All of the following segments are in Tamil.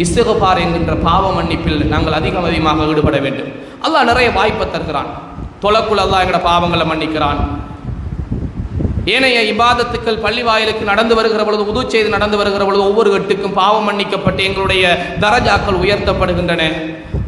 இஸ்திகபார் என்கின்ற பாவ மன்னிப்பில் நாங்கள் அதிகம் அதிகமாக ஈடுபட வேண்டும். அல்லாஹ் நிறைய வாய்ப்பை தருகிறான். தொலைக்குள் அல்லாஹ் பாவங்களை மன்னிக்கிறான். ஏனைய இபாதத்துக்கள் பள்ளி வாயிலுக்கு நடந்து வருகிற பொழுது உதவு செய்து நடந்து வருகிற பொழுது ஒவ்வொரு கட்டுக்கும் பாவம் மன்னிக்கப்பட்டு எங்களுடைய தரஜாக்கள் உயர்த்தப்படுகின்றன.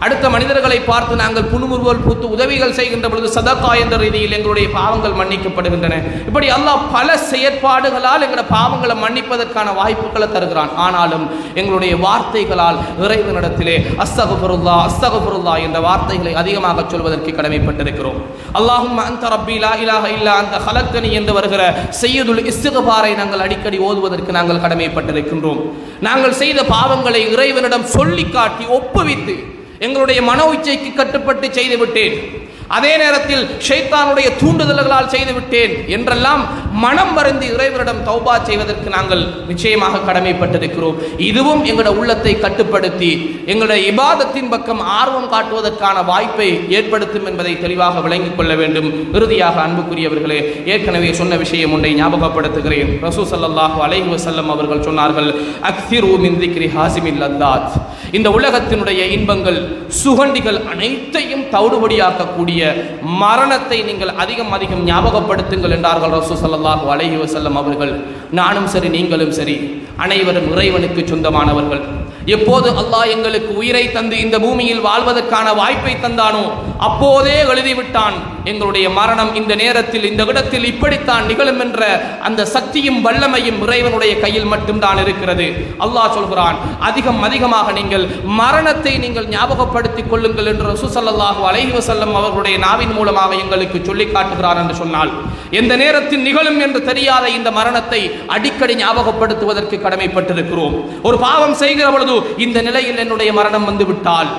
அடுத்த மனிதர்களை பார்த்து நாங்கள் புனுமுறுவல் பூத்து உதவிகள் செய்கின்ற பொழுது சதக்கா என்ற ரீதியில் எங்களுடைய பாவங்கள் மன்னிக்கப்படுகின்றன. இப்படி அல்லாஹ் பல செயற்பாடுகளால் எங்களோட பாவங்களை மன்னிப்பதற்கான வாய்ப்புகளை தருகிறான். ஆனாலும் எங்களுடைய வார்த்தைகளால் இறைவனிடத்திலே அஸ்தகுபுருல்லா அஸ்தகுபுருல்லா என்ற வார்த்தைகளை அதிகமாக சொல்வதற்கு கடமைப்பட்டிருக்கிறோம். அல்லாஹும் அந்த ரப்பி லா இலாஹ இல்லா அந்த ஹலக்கனி என்று வருகிற செய்யுதுல் இஸ்திகபாரை நாங்கள் அடிக்கடி ஓதுவதற்கு நாங்கள் கடமைப்பட்டிருக்கின்றோம். நாங்கள் செய்த பாவங்களை இறைவனிடம் சொல்லி காட்டி ஒப்புவித்து எங்களுடைய மன உச்சைக்கு கட்டுப்பட்டு செய்து விட்டேன். அதே நேரத்தில் ஷைத்தானுடைய தூண்டுதல்களால் செய்து விட்டேன் என்றெல்லாம் மனம் வருந்தி இறைவரிடம் தௌபா செய்வதற்கு நாங்கள் நிச்சயமாக கடமைப்பட்டிருக்கிறோம். இதுவும் எங்களுடைய உள்ளத்தை கட்டுப்படுத்தி எங்களுடைய இபாதத்தின் பக்கம் ஆர்வம் காட்டுவதற்கான வாய்ப்பை ஏற்படுத்தும் என்பதை தெளிவாக விளங்கிக் கொள்ள வேண்டும். இறுதியாக அன்புக்குரியவர்களே ஏற்கனவே சொன்ன விஷயம் ஒன்றை ஞாபகப்படுத்துகிறேன். ரசூ சல்லாஹூ அலைஹி வசல்லம் அவர்கள் சொன்னார்கள் அக்சிர் மின் திக்ரி ஹாசிமில் லத்தாத். இந்த உலகத்தினுடைய இன்பங்கள் சுகண்டிகள் அனைத்தையும் தவிடுபடியாக்கக்கூடிய மரணத்தை நீங்கள் அதிகம் அதிகம் ஞாபகப்படுத்துங்கள் என்றார்கள் ரசூ சல்லாஹூ அலஹி வசல்லம் அவர்கள். நானும் சரி நீங்களும் சரி அனைவரும் இறைவனுக்கு சொந்தமானவர்கள். எப்போது அல்லாஹ் எங்களுக்கு உயிரை தந்து இந்த பூமியில் வாழ்வதற்கான வாய்ப்பை தந்தானோ அப்போதே எழுதிவிட்டான். எங்களுடைய மரணம் இந்த நேரத்தில் இந்த இடத்தில் இப்படித்தான் நிகழும் என்ற அந்த சக்தியும் வல்லமையும் இறைவனுடைய கையில் மட்டும்தான் இருக்கிறது. அல்லாஹ் சொல்கிறான் அதிகம் அதிகமாக நீங்கள் மரணத்தை நீங்கள் ஞாபகப்படுத்திக் கொள்ளுங்கள் என்று ரசூசல்லாஹு அலைஹி வசல்லம் அவர்களுடைய நாவின் மூலமாக எங்களுக்கு சொல்லி காட்டுகிறார் என்று சொன்னால் எந்த நேரத்தில் நிகழும் என்று தெரியாத இந்த மரணத்தை அடிக்கடி ஞாபகப்படுத்துவதற்கு கடமைப்பட்டிருக்கிறோம். ஒரு பாவம் செய்கிற பொழுது இந்த நிலையில் என்னுடைய மரணம் வந்துவிட்டால்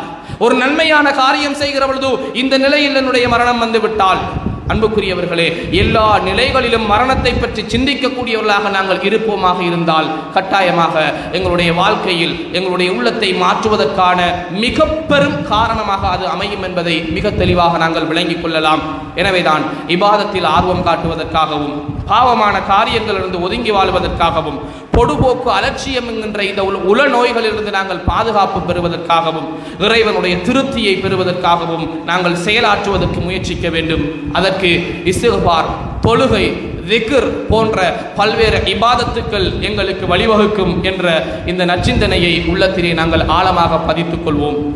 ஒரு நன்மையான காரியம் செய்கிற பொழுது இந்த நிலையில் என்னுடைய மரணம் வந்துவிட்டால். அன்புக்குரியவர்களே எல்லா நிலைகளிலும் மரணத்தை பற்றி சிந்திக்கக்கூடியவர்களாக நாங்கள் இருப்போமாக இருந்தால் கட்டாயமாக எங்களுடைய வாழ்க்கையில் எங்களுடைய உள்ளத்தை மாற்றுவதற்கான மிக பெரும் காரணமாக அது அமையும் என்பதை மிக தெளிவாக நாங்கள் விளங்கிக் கொள்ளலாம். எனவேதான் இபாதத்தில் ஆர்வம் காட்டுவதற்காகவும் பாவமான காரியங்களிலிருந்து ஒதுங்கி வாழ்வதற்காகவும் பொடுபோக்கு அலட்சியம் என்கின்ற இந்த உல- நோய்களிலிருந்து நாங்கள் பாதுகாப்பு பெறுவதற்காகவும் இறைவனுடைய திருப்தியை பெறுவதற்காகவும் நாங்கள் செயலாற்றுவதற்கு முயற்சிக்க வேண்டும். அதற்கு இஸ்திக்பார் தொழுகை திக்ர் போன்ற பல்வேறு இபாதத்துக்கள் எங்களுக்கு வழிவகுக்கும் என்ற இந்த நச்சிந்தனையை உள்ளத்திலே நாங்கள் ஆழமாக பதித்துக் கொள்வோம்.